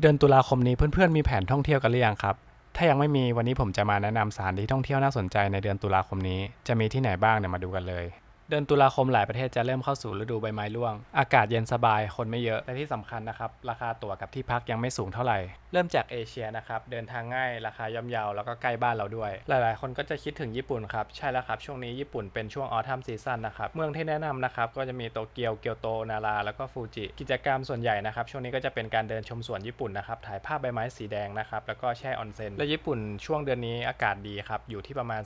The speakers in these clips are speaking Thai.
เดือนตุลาคมนี้เพื่อนๆมีแผนท่องเที่ยวกันหรือยังครับ ถ้ายังไม่มีวันนี้ผมจะมาแนะนำสถานที่ท่องเที่ยวน่าสนใจในเดือนตุลาคมนี้ จะมีที่ไหนบ้างเนี่ยมาดูกันเลย เดือนตุลาคมหลายประเทศจะเริ่มเข้าสู่ฤดูใบไม้ร่วง อากาศเย็นสบาย คนไม่เยอะแต่ที่สำคัญนะครับ ราคาตั๋วกับที่พักยังไม่สูงเท่าไหร่ เริ่มจากเอเชียนะครับ เดินทางง่าย ราคาย่อมเยาแล้วก็ใกล้บ้านเราด้วย หลายๆ คนก็จะคิดถึงญี่ปุ่นครับ ใช่แล้วครับ ช่วงนี้ญี่ปุ่นเป็นช่วงออทัมซีซั่นนะครับ เมืองที่แนะนำนะครับ ก็จะมีโตเกียว เกียวโต นารา แล้วก็ฟูจิ กิจกรรมส่วนใหญ่นะครับ ช่วงนี้ก็จะเป็นการเดินชมสวนญี่ปุ่นนะครับ ถ่ายภาพใบไม้สีแดงนะครับ แล้วก็แช่ออนเซ็น และญี่ปุ่นช่วงเดือนนี้อากาศดีครับ อยู่ที่ประมาณ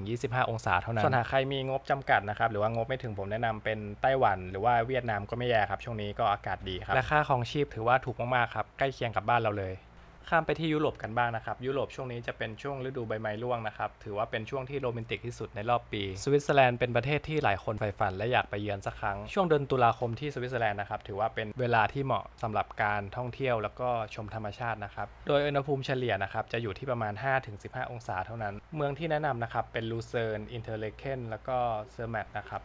15-25 องศาเท่านั้นส่วนหากใครมีงบจำกัดนะครับหรือว่างบไม่ถึงผมแนะนำเป็นไต้หวันหรือว่าเวียดนามก็ไม่แย่ครับ ช่วงนี้ก็อากาศดีครับและค่าของชีพถือว่าถูกมากๆครับใกล้เคียงกับบ้านเราเลย ข้ามไปที่ยุโรปกันบ้างนะครับ ยุโรปช่วงนี้จะเป็นช่วงฤดูใบไม้ร่วงนะครับ ถือว่าเป็นช่วงที่โรแมนติกที่สุดในรอบปี สวิตเซอร์แลนด์เป็นประเทศที่หลายคนใฝ่ฝันและอยากไปเยือนสักครั้ง ช่วงเดือนตุลาคมที่สวิตเซอร์แลนด์นะครับถือว่าเป็นเวลาที่เหมาะสำหรับการท่องเที่ยวแล้วก็ชมธรรมชาตินะครับ โดยอุณหภูมิเฉลี่ยนะครับจะอยู่ที่ประมาณ 5-15 องศาเท่านั้น เมืองที่แนะนำนะครับเป็นลูเซิร์น อินเทอร์เลเคนแล้วก็เซอร์แมตนะครับ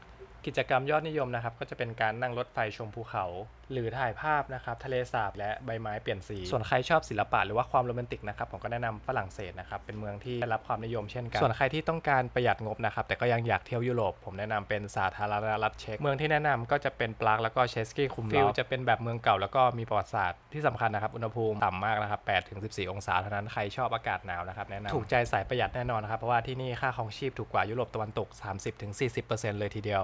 กิจกรรมยอดนิยมนะครับก็จะเป็นการนั่งรถไฟชมภูเขา หรือถ่ายภาพนะครับทะเลสาบและใบไม้เปลี่ยนสี ส่วนใครชอบศิลปะหรือว่าความโรแมนติกนะครับผมก็แนะนำฝรั่งเศสนะครับเป็นเมืองที่ได้รับความนิยมเช่นกัน ส่วนใครที่ต้องการประหยัดงบนะครับแต่ก็ยังอยากเที่ยวยุโรปผมแนะนำเป็นสาธารณรัฐเช็กเมืองที่แนะนำก็จะเป็นปรากแล้วก็เชสกี้คุมฟิลจะเป็นแบบเมืองเก่าแล้วก็มีประวัติศาสตร์ที่สำคัญนะครับอุณหภูมิต่ำมากนะครับ8-14 องศาเท่านั้นใครชอบอากาศหนาวนะครับแนะนำถูกใจสายประหยัดแน่นอนนะครับเพราะว่าที่นี่ค่าครองชีพถูกกว่ายุโรปตะวันตก 30-40%เลยทีเดียว